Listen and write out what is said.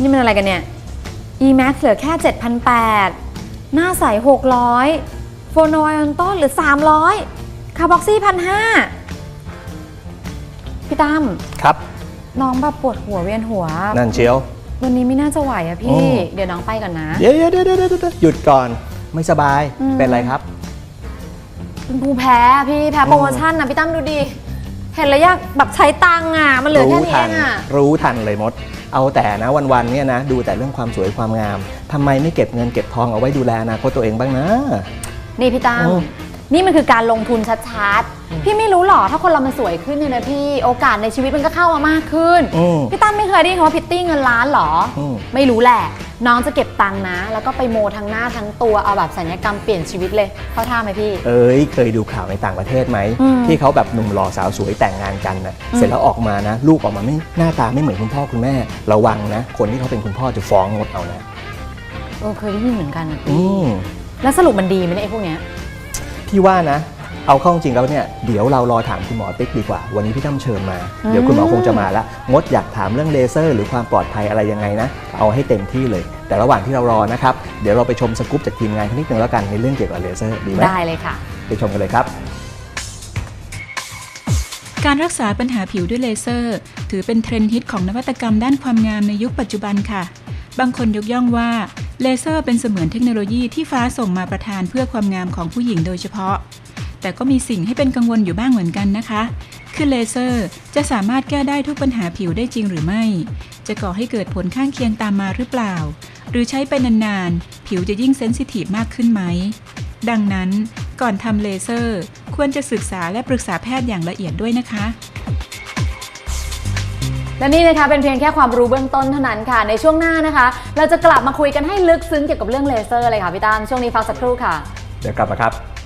นี่มันอะไรกันเนี่ย e-max เหลือแค่ 7,800 หน้าใส 600 โฟโนไอออนต้นหรือ 300 คาร์บอกซี่พันห้าพี่ตั้มครับ น้องแบบปวดหัวเวียนหัว นั่นเชียว วันนี้ไม่น่าจะไหวอะโอ้พี่ เดี๋ยวน้องไปก่อนนะเดี๋ยวเดี๋ยวเดี๋ยวเดี๋ยวเดี๋ยวหยุดก่อนไม่สบายอืม เป็นไรครับ เป็นภูมิแพ้อะพี่แพ้โปรโมชั่นนะพี่ตั้มดูดิ เห็นแล้วอยากแบบใช้ตังค์อะมันเหลือแค่รู้นี้ทัเองอะรู้ทันเลยมด เอาแต่นะวันๆเนี่ยนะ ดูแต่เรื่องความสวยความงามทำไมไม่เก็บเงินเก็บทองเอาไว้ดูแลอนาคตตัวเองบ้างนะ นี่พี่ตั้มโอ้ นี่มันคือการลงทุนชัดๆ พี่ไม่รู้หรอถ้าคนเรามันสวยขึ้นเนี่ยนะพี่โอกาสในชีวิตมันก็เข้ามามากขึ้น อืมพี่ตั้มไม่เคยได้ยินคำว่าพิตตี้เงินล้านหรออืมไม่รู้แหละ น้องจะเก็บตังค์นะ แล้วก็ไปโมทั้งหน้าทั้งตัวเอาแบบสัญญกรรมเปลี่ยนชีวิตเลยเข้าท่าไหมพี่ เอ้ยเคยดูข่าวในต่างประเทศไหม อืมที่เขาแบบหนุ่มหล่อสาวสวยแต่งงานกันนะอืมเสร็จแล้วออกมานะ ลูกออกมาไม่หน้าตาไม่เหมือนคุณพ่อคุณแม่ ระวังนะ คนที่เขาเป็นคุณพ่อจะฟ้องงดเอานะเออเคยได้ยินเหมือนกันนะอืพี่มแล้วสรุปมันดีไหมเนี่ยไอ้พวกเนี้ย พี่ว่านะ เอาเข้าจริงแล้วเนี่ยเดี๋ยวเรารอถามคุณหมอติ๊กดีกว่า วันนี้พี่ตั้มเชิญมาอืมเดี๋ยวคุณหมอคงจะมาละงดอยากถามเรื่องเลเซอร์ หรือความปลอดภัยอะไรยังไงนะ เอาให้เต็มที่เลย แต่ระหว่างที่เรารอนะครับเดี๋ยวเราไปชมสกู๊ปจากทีมงานกันนิดนึงแล้วกันในเรื่องเกี่ยวกับเลเซอร์ดีไหมได้เลยค่ะ ไปชมกันเลยครับ การรักษาปัญหาผิวด้วยเลเซอร์ ถือเป็นเทรนด์ฮิตของนวัตกรรมด้านความงามในยุคปัจจุบันค่ะ บางคนยกย่องว่าเลเซอร์เป็นเสมือนเทคโนโลยีที่ฟ้าส่งมาประทานเพื่อความงามของผู้หญิงโดยเฉพาะ แต่ก็มีสิ่งให้เป็นกังวลอยู่บ้างเหมือนกันนะคะ คือเลเซอร์จะสามารถแก้ได้ทุกปัญหาผิวได้จริงหรือไม่ จะก่อให้เกิดผลข้างเคียงตามมาหรือเปล่า หรือใช้ไปนานๆ ผิวจะยิ่งเซนซิทีฟมากขึ้นไหม ดังนั้นก่อนทำเลเซอร์ ควรจะศึกษาและปรึกษาแพทย์อย่างละเอียดด้วยนะคะและนี่นะคะเป็นเพียงแค่ความรู้เบื้องต้นเท่านั้นค่ะ ในช่วงหน้านะคะ เราจะกลับมาคุยกันให้ลึกซึ้งเกี่ยวกับเรื่องเลเซอร์เลยค่ะพี่ตั้มช่วงนี้พักสักครู่ค่ะ เดี๋ยวกลับมาครับ